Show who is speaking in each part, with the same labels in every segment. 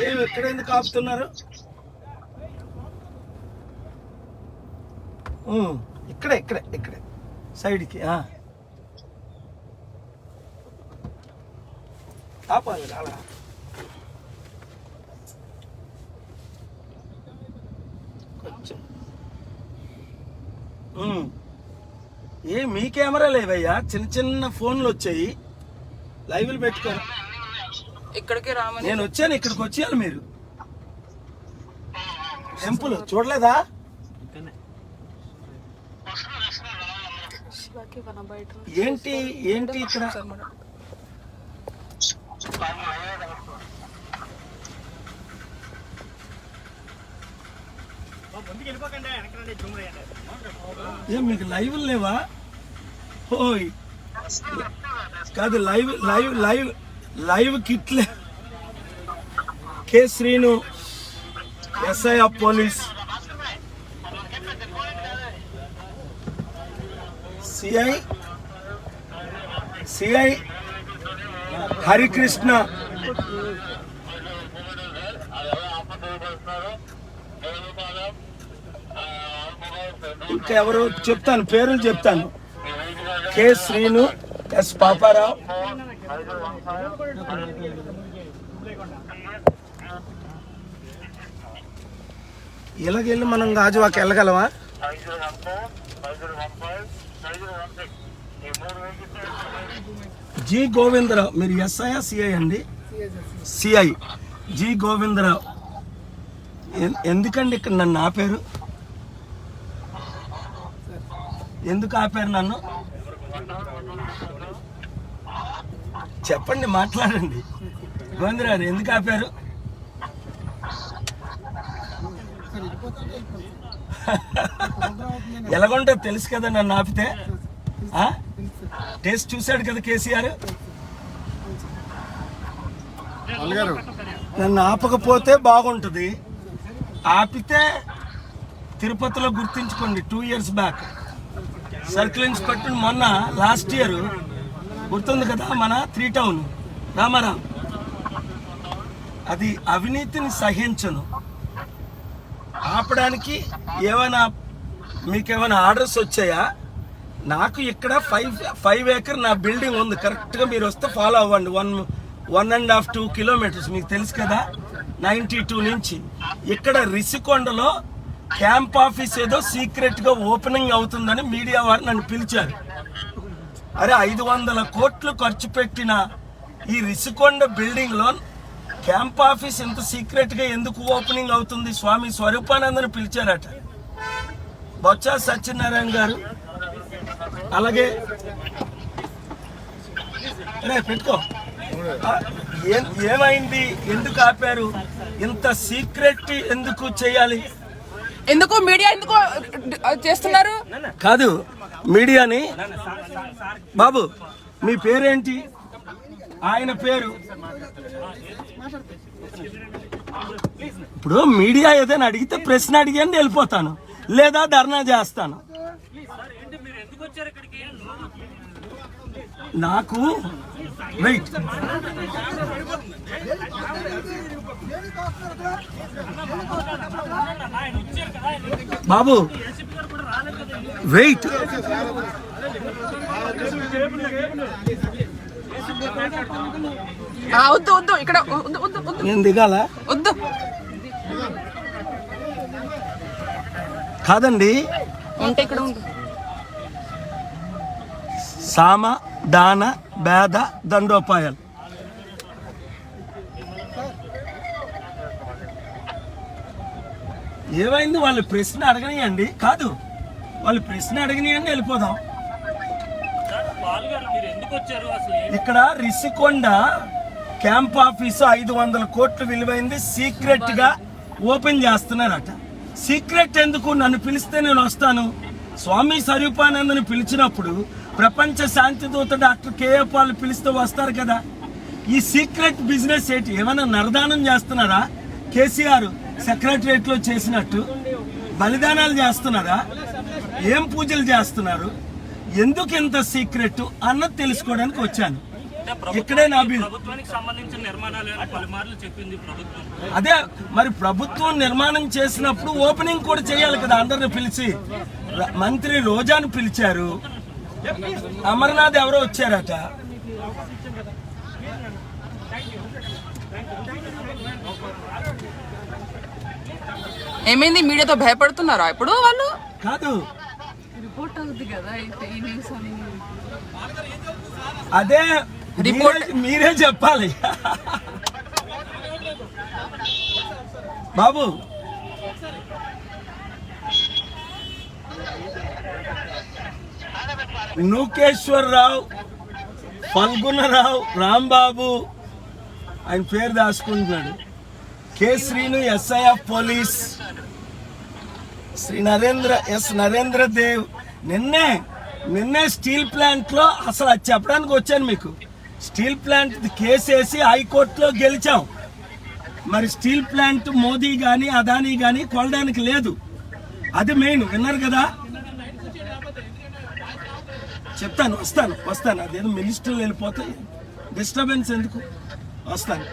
Speaker 1: ఏమి ఎక్కడ ఎందుకు ఆపుతున్నారు? ఇక్కడే ఇక్కడే ఇక్కడే. సైడ్కి ఆపాలి అలా కొంచెం. ఏ మీ కెమెరా లేవయ్యా? చిన్న చిన్న ఫోన్లు వచ్చాయి. లైవ్లు పెట్టుకో
Speaker 2: ఇక్కడికి రామని
Speaker 1: నేను వచ్చాను ఇక్కడికి వచ్చేయాలి మీరు. టెంపుల్ చూడలేదా? ఏంటి ఏంటి ఇక్కడ? ఏం మీకు లైవ్ లేవా? ఓయ్. కాదు live live live. Live కిట్లే. K Srinu SI of police. CI CI Harikrishna. ఇంకా ఎవరు చెప్తాను పేర్లు చెప్తాను. K Srinu S Paparao. ఇలాగెళ్ళి మనం గాజువాకి వెళ్ళగలవా జి గోవిందరావు మీరు ఎస్ఐ సిఐ అండి? CI G Govindarao. ఎందుకండి ఇక్కడ నన్ను ఆపారు? ఎందుకు ఆపారు నన్ను? చెప్పండి మాట్లాడండి. గోవిందరావు ఎందుకు ఆపారు? ఎలాగుంటే తెలుసు కదా నన్ను ఆపితే? టేస్ట్ చూశాడు కదా కేసీఆర్? నన్ను ఆపకపోతే బాగుంటుంది. ఆపితే తిరుపతిలో గుర్తించుకోండి two years back circle inspector మొన్న లాస్ట్ ఇయర్ గుర్తుంది కదా మన త్రీ టౌన్. రామారాం. అది అవినీతిని సహించను. ఆపడానికి ఏమైనా మీకేమైనా ఆర్డర్స్ వచ్చాయా? నాకు ఇక్కడ ఫైవ్ ఫైవ్ ఏకర్ నా బిల్డింగ్ ఉంది. కరెక్ట్గా మీరు వస్తే ఫాలో అవ్వండి. One one and half two kilometres మీకు తెలుసు కదా? నైంటీ టూ నుంచి. ఇక్కడ రిషికొండలో క్యాంప్ ఆఫీస్ ఏదో సీక్రెట్గా ఓపెనింగ్ అవుతుందని మీడియా వారు నన్ను పిలిచారు. అరే ఐదు వందల కోట్లు ఖర్చు పెట్టిన ఈ రిషికొండ బిల్డింగ్లో క్యాంప్ ఆఫీస్ ఇంత సీక్రెట్గా ఎందుకు ఓపెనింగ్ అవుతుంది? స్వామి స్వరూపానందని పిలిచారట. బొత్స సత్యనారాయణ గారు. అలాగే రే పెట్టుకో. ఏమైంది? ఎందుకు ఆపారు? ఇంత సీక్రెట్ ఎందుకు చేయాలి?
Speaker 2: ఎందుకు? మీడియా ఎందుకు చేస్తున్నారు?
Speaker 1: కాదు మీడియాని బాబు మీ పేరేంటి? ఆయన పేరు? ఇప్పుడు మీడియా ఏదైనా అడిగితే ప్రశ్న అడిగాను వెళ్ళిపోతాను. లేదా ధర్నా చేస్తాను. నాకు వెయిట్ బాబు వెయిట్.
Speaker 2: వద్దు వద్దు ఇక్కడ
Speaker 1: నేను దిగాల?
Speaker 2: వద్దు.
Speaker 1: కాదండి.
Speaker 2: ఉంటే ఇక్కడ ఉండు.
Speaker 1: సామ దాన భేద దండోపాయాలు. ఏమైంది వాళ్ళు ప్రశ్న అడగనియండి. కాదు. వాళ్ళు ప్రశ్న అడగనియండి వెళ్ళిపోదాం. ఇక్కడ రిషికొండ క్యాంప్ ఆఫీసు ఐదు వందల కోట్లు విలువైంది. సీక్రెట్గా ఓపెన్ చేస్తున్నారట. సీక్రెట్ ఎందుకు? నన్ను పిలిస్తే నేను వస్తాను. స్వామి స్వరూపానందని పిలిచినప్పుడు ప్రపంచ శాంతి దూత డాక్టర్ కేఏ పాల్ పిలిస్తే వస్తారు కదా. ఈ సీక్రెట్ బిజినెస్ ఏంటి? ఏమైనా నరదానం చేస్తున్నారా? కేసీఆర్ సెక్రటరియట్లో చేసినట్టు బలిదానాలు చేస్తున్నారా? ఏం పూజలు చేస్తున్నారు? ఎందుకు ఇంత సీక్రెట్ అన్నది తెలుసుకోవడానికి వచ్చాను. ఇక్కడే నా అదే మరి ప్రభుత్వం నిర్మాణం చేసినప్పుడు ఓపెనింగ్ కూడా చేయాలి కదా అందరిని పిలిచి. మంత్రి రోజాను పిలిచారు. అమర్నాథ్ ఎవరో వచ్చారట.
Speaker 2: ఏమైంది? మీడియాతో భయపడుతున్నారా ఇప్పుడు వాళ్ళు?
Speaker 1: కాదు.
Speaker 2: అవుతుంది కదా
Speaker 1: అదే
Speaker 2: రిపోర్ట్-
Speaker 1: మీరే- మీరే చెప్పాలి. బాబు. నూకేశ్వరరావు ఫల్గుణరావు రాంబాబు ఆయన పేరు దాచుకుంటున్నాడు. K Srinu SIF police. Shri Narendra S Narendra Dev నిన్నే నిన్నే స్టీల్ ప్లాంట్లో అసలు అది చెప్పడానికి వచ్చాను మీకు. స్టీల్ ప్లాంట్ కేసు వేసి హైకోర్టులో గెలిచాం. మరి స్టీల్ ప్లాంట్ మోదీ కానీ అదానీ కానీ కొలడానికి లేదు. అది మెయిన్. విన్నారు కదా? చెప్తాను వస్తాను వస్తాను. అదేదో మినిస్టర్లు వెళ్ళిపోతే డిస్టర్బెన్స్ ఎందుకు? వస్తాను.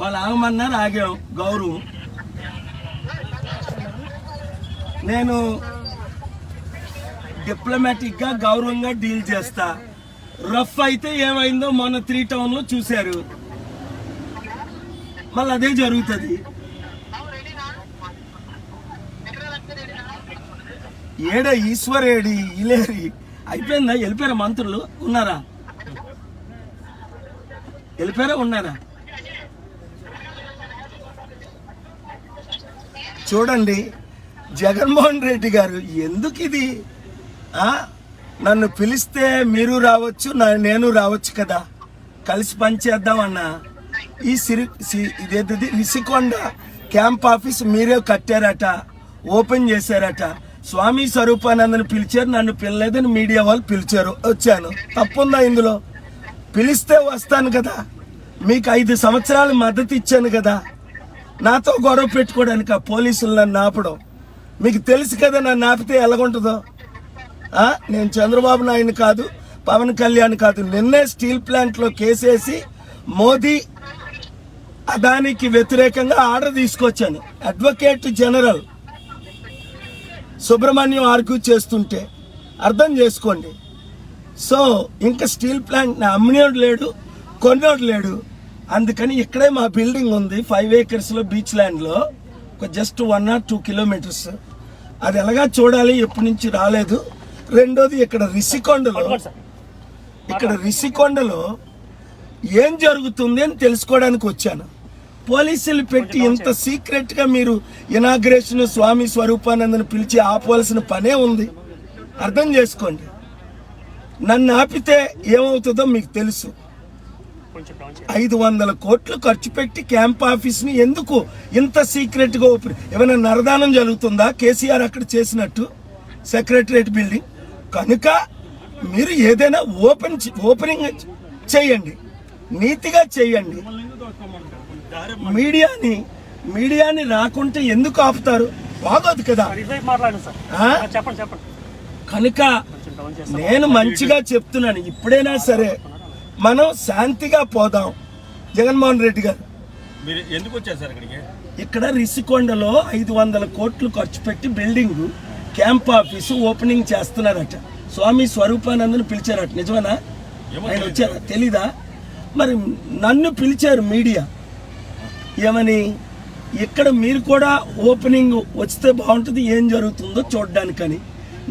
Speaker 1: వాళ్ళు ఆగమన్నారు ఆగాం. గౌరవం. నేను డిప్లొమాటిక్గా గౌరవంగా డీల్ చేస్తా. రఫ్ అయితే ఏమైందో మొన్న త్రీ టౌన్లో చూశారు. మళ్ళీ అదే జరుగుతుంది. ఏడ ఈశ్వరేడి ఇలేరి? అయిపోయిందా? వెళ్ళిపోయారా మంత్రులు? ఉన్నారా? వెళ్ళిపోయారా? ఉన్నారా? చూడండి జగన్మోహన్ రెడ్డి గారు ఎందుకు ఇది నన్ను పిలిస్తే మీరు రావచ్చు నా- నేను రావచ్చు కదా. కలిసి పనిచేద్దాం అన్న. ఈ సిరి సి- ఇదేంటిది? రిషికొండ క్యాంప్ ఆఫీస్ మీరే కట్టారట ఓపెన్ చేశారట. స్వామి స్వరూపానందని పిలిచారు నన్ను పిల్లలేదని మీడియా వాళ్ళు పిలిచారు. వచ్చాను. తప్పుందా ఇందులో? పిలిస్తే వస్తాను కదా. మీకు ఐదు సంవత్సరాలు మద్దతు ఇచ్చాను కదా. నాతో గొడవ పెట్టుకోవడానికి ఆ పోలీసులు నన్ను ఆపడం. మీకు తెలుసు కదా నన్ను ఆపితే ఎలాగుంటుందో? నేను చంద్రబాబు నాయుడు కాదు పవన్ కళ్యాణ్ కాదు. నిన్నే స్టీల్ ప్లాంట్లో కేసేసి మోదీ అదానికి వ్యతిరేకంగా ఆర్డర్ తీసుకొచ్చాను. అడ్వకేట్ జనరల్ సుబ్రహ్మణ్యం ఆర్గ్యూ చేస్తుంటే అర్థం చేసుకోండి. సో ఇంకా స్టీల్ ప్లాంట్ అమ్మినోడు లేడు కొన్నోడు లేడు. అందుకని ఇక్కడే మా బిల్డింగ్ ఉంది ఫైవ్ ఏకర్స్లో బీచ్ ల్యాండ్లో ఒక just one or two kilometres అది ఎలాగా చూడాలి ఎప్పటి నుంచి రాలేదు. రెండోది ఇక్కడ రిషికొండలో. ఇక్కడ రిషికొండలో ఏం జరుగుతుంది అని తెలుసుకోవడానికి వచ్చాను. పోలీసులు పెట్టి ఇంత సీక్రెట్గా మీరు ఇనాగ్రేషన్ స్వామి స్వరూపానందని పిలిచి ఆపవలసిన పనే ఉంది. అర్థం చేసుకోండి. నన్ను ఆపితే ఏమవుతుందో మీకు తెలుసు. ఐదు వందల కోట్లు ఖర్చు పెట్టి క్యాంప్ ఆఫీస్ని ఎందుకు ఇంత సీక్రెట్గా ఓపెన్ ఏమైనా నరదానం జరుగుతుందా? కేసీఆర్ అక్కడ చేసినట్టు సెక్రటరియట్ బిల్డింగ్. కనుక మీరు ఏదైనా ఓపెన్ ఓపెనింగ్ చేయండి. నీతిగా చేయండి. మీడియాని మీడియాని రాకుంటే ఎందుకు ఆపుతారు? బాగోదు కదా.
Speaker 3: ఇటువైపు మాట్లాడండి సార్.
Speaker 1: ఆ?
Speaker 3: ఆ, చెప్పండి చెప్పండి.
Speaker 1: కనుక నేను మంచిగా చెప్తున్నాను. ఇప్పుడైనా సరే మనం శాంతిగా పోదాం. జగన్మోహన్ రెడ్డి గారు.
Speaker 4: మీరు ఎందుకు వచ్చారు సార్ ఇక్కడికి?
Speaker 1: ఇక్కడ రిషికొండలో ఐదు వందల కోట్లు ఖర్చు పెట్టి బిల్డింగ్. క్యాంప్ ఆఫీసు ఓపెనింగ్ చేస్తున్నారట. స్వామి స్వరూపానందను పిలిచారట. నిజమేనా? ఆయన వచ్చారా? తెలీదా? మరి నన్ను పిలిచారు మీడియా. ఏమని? ఇక్కడ మీరు కూడా ఓపెనింగ్ వస్తే బాగుంటుంది ఏం జరుగుతుందో చూడడానికని.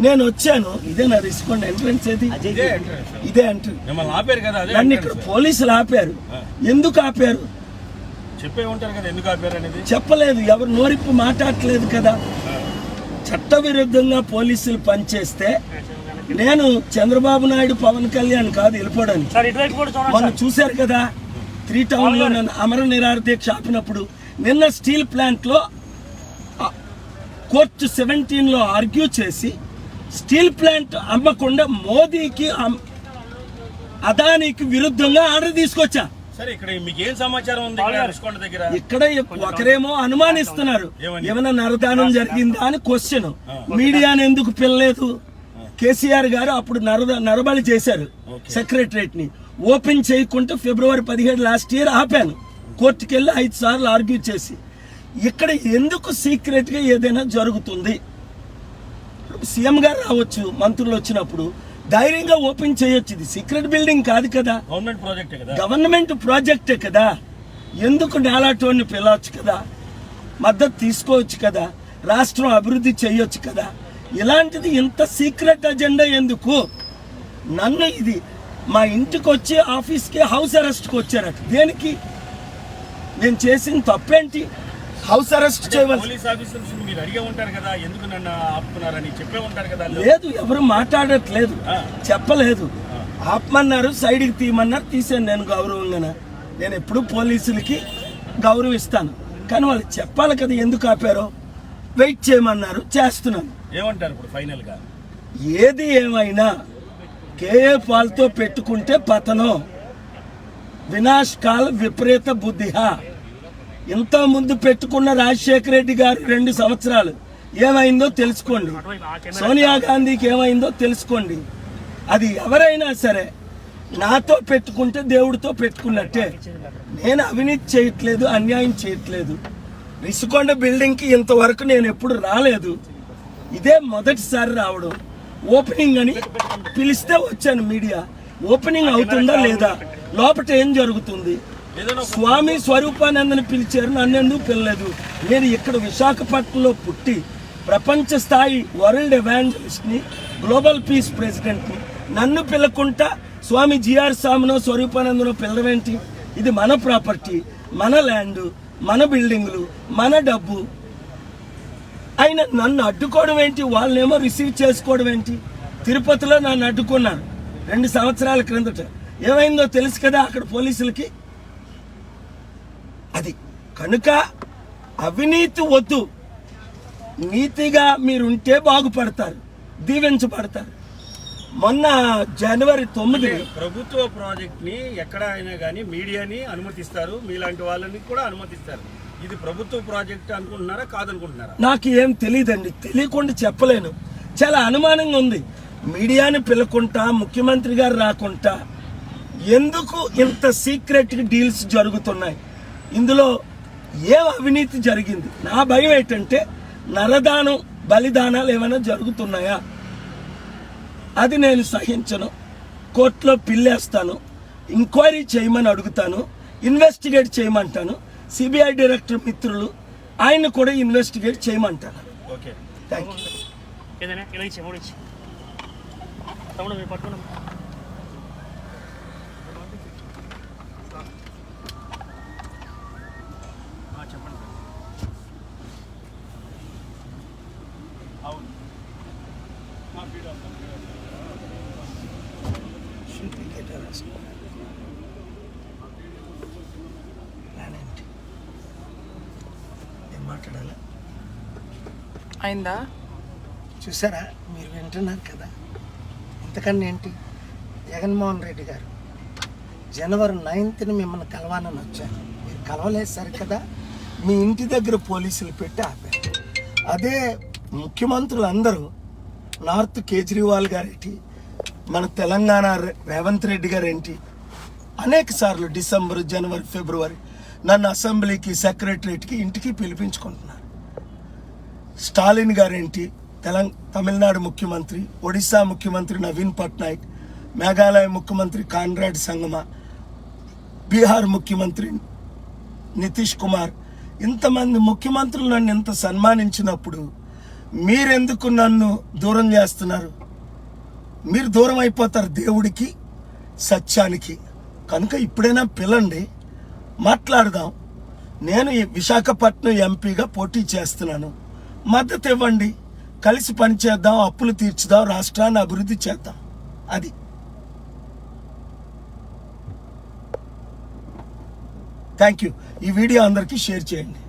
Speaker 1: నేను వచ్చాను. ఇదే నా రిషికొండ ఎంట్రన్స్ ఏది?
Speaker 4: ఇదే
Speaker 1: ఎంట్రన్స్. నన్ను ఇక్కడ పోలీసులు ఆపారు. ఎందుకు ఆపారు?
Speaker 4: చెప్పే ఉంటారు కదా ఎందుకు ఆపారు అనేది.
Speaker 1: చెప్పలేదు. ఎవరు నోరిప్పు మాట్లాడట్లేదు కదా. చట్టవిరుద్ధంగా పోలీసులు పనిచేస్తే నేను చంద్రబాబు నాయుడు పవన్ కళ్యాణ్ కాదు వెళ్ళిపోవడానికి మొన్న చూశారు కదా త్రీ టౌన్లో నన్ను అమర నిరాహార దీక్ష ఆపినప్పుడు నిన్న స్టీల్ ప్లాంట్లో ఆ, కోర్టు సెవెంటీన్లో ఆర్గ్యూ చేసి స్టీల్ ప్లాంట్ అమ్మకుండా మోదీకి అదానికి విరుద్ధంగా ఆర్డర్ తీసుకొచ్చా?
Speaker 4: సరే ఇక్కడ మీకు ఏం సమాచారం ఉంది ఇక్కడ? రుషికొండ దగ్గర?
Speaker 1: ఇక్కడ ఒకరేమో అనుమానిస్తున్నారు.
Speaker 4: ఏమని?
Speaker 1: నరదానం జరిగిందా అని క్వశ్చన్ మీడియాని ఎందుకు పిల్లలేదు? కేసీఆర్ గారు అప్పుడు నరద నరబలి చేశారు. సెక్రటరేట్ని ఓపెన్ చేయకుంటే ఫిబ్రవరి పదిహేడు లాస్ట్ ఇయర్ ఆపాను. కోర్టుకి వెళ్ళి ఐదు సార్లు ఆర్గ్యూ చేసి. ఇక్కడ ఎందుకు సీక్రెట్గా ఏదైనా జరుగుతుంది? సీఎం గారు రావచ్చు మంత్రులు వచ్చినప్పుడు. ధైర్యంగా ఓపెన్ చేయొచ్చు. ఇది సీక్రెట్ బిల్డింగ్ కాదు కదా.
Speaker 4: గవర్నమెంట్ ప్రాజెక్టే కదా.
Speaker 1: గవర్నమెంట్ ప్రాజెక్టే కదా. ఎందుకు నేలాటోని పిలవచ్చు కదా? మద్దతు తీసుకోవచ్చు కదా? రాష్ట్రం అభివృద్ధి చేయొచ్చు కదా? ఇలాంటిది ఇంత సీక్రెట్ అజెండా ఎందుకు? నన్ను ఇది మా ఇంటికి వచ్చి ఆఫీస్కి హౌస్ అరెస్ట్కి వచ్చారట. దేనికి? నేను చేసిన తప్పేంటి? హౌస్ అరెస్ట్ చేయవలసి
Speaker 4: పోలీస్ ఆఫీసర్స్ మీరు అడిగే ఉంటారు కదా ఎందుకు నన్ను ఆపుతున్నారని చెప్పే ఉంటారు కదా వాళ్ళు.
Speaker 1: లేదు ఎవరు మాట్లాడట్లేదు. చెప్పలేదు. ఆపమన్నారు సైడ్కి తీయమన్నారు తీసాను నేను గౌరవంగా నేను ఎప్పుడు పోలీసులకి గౌరవిస్తాను. కానీ వాళ్ళు చెప్పాలి కదా ఎందుకు ఆపారో వెయిట్ చేయమన్నారు చేస్తున్నాను.
Speaker 4: ఏమంటారు ఇప్పుడు ఫైనల్గా
Speaker 1: ఏది ఏమైనా కేఏ పాల్తో పెట్టుకుంటే పతనం. వినాశకాల విపరీత బుద్ధిహా. ఇంత ముందు పెట్టుకున్న రాజశేఖర రెడ్డి గారు రెండు సంవత్సరాలు. ఏమైందో తెలుసుకోండి. సోనియా గాంధీకి ఏమైందో తెలుసుకోండి. అది ఎవరైనా సరే నాతో పెట్టుకుంటే దేవుడితో పెట్టుకున్నట్టే. నేను అవినీతి చేయట్లేదు అన్యాయం చేయట్లేదు. రిషికొండ బిల్డింగ్కి ఇంతవరకు నేను ఎప్పుడు రాలేదు. ఇదే మొదటిసారి రావడం. ఓపెనింగ్ అని పిలిస్తే వచ్చాను మీడియా. ఓపెనింగ్ అవుతుందా లేదా? లోపల ఏం జరుగుతుంది? స్వామి స్వరూపానందని పిలిచారు నన్ను ఎందుకు పిలలేదు. నేను ఇక్కడ విశాఖపట్నంలో పుట్టి ప్రపంచ స్థాయి వరల్డ్ ఎవాంజలిస్ట్ని గ్లోబల్ పీస్ ప్రెసిడెంట్ని నన్ను పిలకుంటా స్వామి జిఆర్ స్వామినో స్వరూపానందనో పిలవేంటి ఇది మన ప్రాపర్టీ మన ల్యాండ్ మన బిల్డింగ్లు మన డబ్బు. ఆయన నన్ను అడ్డుకోవడం ఏంటి? వాళ్ళనేమో రిసీవ్ చేసుకోవడం ఏంటి? తిరుపతిలో నన్ను అడ్డుకున్నారు రెండు సంవత్సరాల క్రిందట. ఏమైందో తెలుసు కదా అక్కడ పోలీసులకి? అది కనుక అవినీతి వద్దు. నీతిగా మీరుంటే బాగుపడతారు దీవించబడతారు. మొన్న జనవరి తొమ్మిది
Speaker 4: ప్రభుత్వ ప్రాజెక్ట్ని ఎక్కడ అయినా కానీ మీడియాని అనుమతిస్తారు మీలాంటి వాళ్ళని కూడా అనుమతిస్తారు. ఇది ప్రభుత్వ ప్రాజెక్ట్ అనుకుంటున్నారా కాదనుకుంటున్నారా?
Speaker 1: నాకు ఏం తెలియదండి తెలియకుండా చెప్పలేను. చాలా అనుమానంగా ఉంది. మీడియాని పిలకుంటా ముఖ్యమంత్రి గారు రాకుంటా ఎందుకు ఇంత సీక్రెట్ డీల్స్ జరుగుతున్నాయి? ఇందులో ఏం అవినీతి జరిగింది? నా భయం ఏంటంటే నరదానం బలిదానాలు ఏమైనా జరుగుతున్నాయా? అది నేను సహించను. కోర్టులో పిల్లేస్తాను. ఎంక్వైరీ చేయమని అడుగుతాను. ఇన్వెస్టిగేట్ చేయమంటాను. సిబిఐ డైరెక్టర్ మిత్రులు ఆయన కూడా ఇన్వెస్టిగేట్ చేయమంటాను.
Speaker 4: ఓకే.
Speaker 1: థ్యాంక్ యూ
Speaker 3: ఏదైనా ఇలా ఇచ్చే మూడు ఇచ్చి తమ్ముడు మీరు పట్టుకున్నాం చెప్పండి
Speaker 4: అవును
Speaker 1: ఏం మాట్లాడాలా
Speaker 2: అయిందా?
Speaker 1: చూసారా? మీరు వింటున్నారు కదా. ఇంతకన్నా ఏంటి? జగన్మోహన్ రెడ్డి గారు జనవరి నైన్త్ని మిమ్మల్ని కలవాలని వచ్చాను మీరు కలవలేదు సరి కదా మీ ఇంటి దగ్గర పోలీసులు పెట్టి ఆపారు. అదే ముఖ్యమంత్రులు అందరూ నార్త్ కేజ్రీవాల్ గారేంటి? మన తెలంగాణ రేవంత్ రెడ్డి గారేంటి? అనేక సార్లు డిసెంబర్ జనవరి ఫిబ్రవరి నన్ను అసెంబ్లీకి సెక్రటరేట్కి ఇంటికి పిలిపించుకుంటున్నారు. స్టాలిన్ గారేంటి? తెలంగ తమిళనాడు ముఖ్యమంత్రి ఒడిశా ముఖ్యమంత్రి నవీన్ పట్నాయక్ మేఘాలయ ముఖ్యమంత్రి కాన్రాడ్ సంగమ బీహార్ ముఖ్యమంత్రి నితీష్ కుమార్. ఇంతమంది ముఖ్యమంత్రులు నన్ను ఇంత సన్మానించినప్పుడు మీరెందుకు నన్ను దూరం చేస్తున్నారు? మీరు దూరం అయిపోతారు దేవుడికి సత్యానికి. కనుక ఇప్పుడైనా పిలండి మాట్లాడదాం. నేను ఈ విశాఖపట్నం ఎంపీగా పోటీ చేస్తున్నాను. మద్దతు ఇవ్వండి. కలిసి పనిచేద్దాం అప్పులు తీర్చుదాం రాష్ట్రాన్ని అభివృద్ధి చేద్దాం. అది. థ్యాంక్ యూ ఈ వీడియో అందరికీ షేర్ చేయండి.